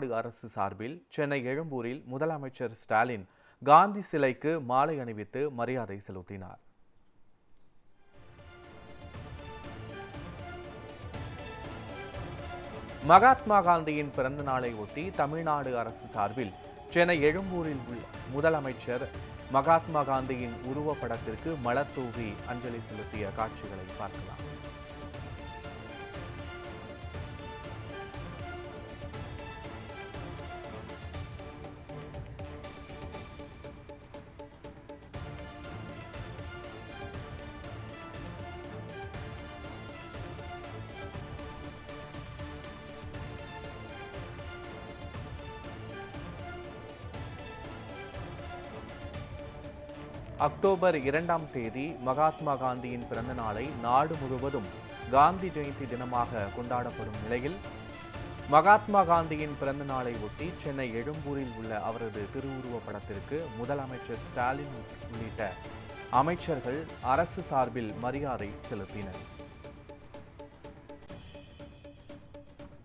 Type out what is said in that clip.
தமிழ்நாடு அரசு சார்பில் சென்னை எழும்பூரில் முதலமைச்சர் ஸ்டாலின் காந்தி சிலைக்கு மாலை அணிவித்து மரியாதை செலுத்தினார். மகாத்மா காந்தியின் பிறந்த நாளை ஒட்டி தமிழ்நாடு அரசு சார்பில் சென்னை எழும்பூரில் உள்ள முதலமைச்சர் மகாத்மா காந்தியின் உருவப்படத்திற்கு மலர் தூவி அஞ்சலி செலுத்திய காட்சிகளை பார்க்கலாம். அக்டோபர் இரண்டாம் தேதி மகாத்மா காந்தியின் பிறந்த நாளை நாடு முழுவதும் காந்தி ஜெயந்தி தினமாக கொண்டாடப்படும் நிலையில் மகாத்மா காந்தியின் பிறந்த நாளை ஒட்டி சென்னை எழும்பூரில் உள்ள அவரது திருவுருவப் படத்திற்கு முதலமைச்சர் ஸ்டாலின் உள்ளிட்ட அமைச்சர்கள் அரசு சார்பில் மரியாதை செலுத்தினர்.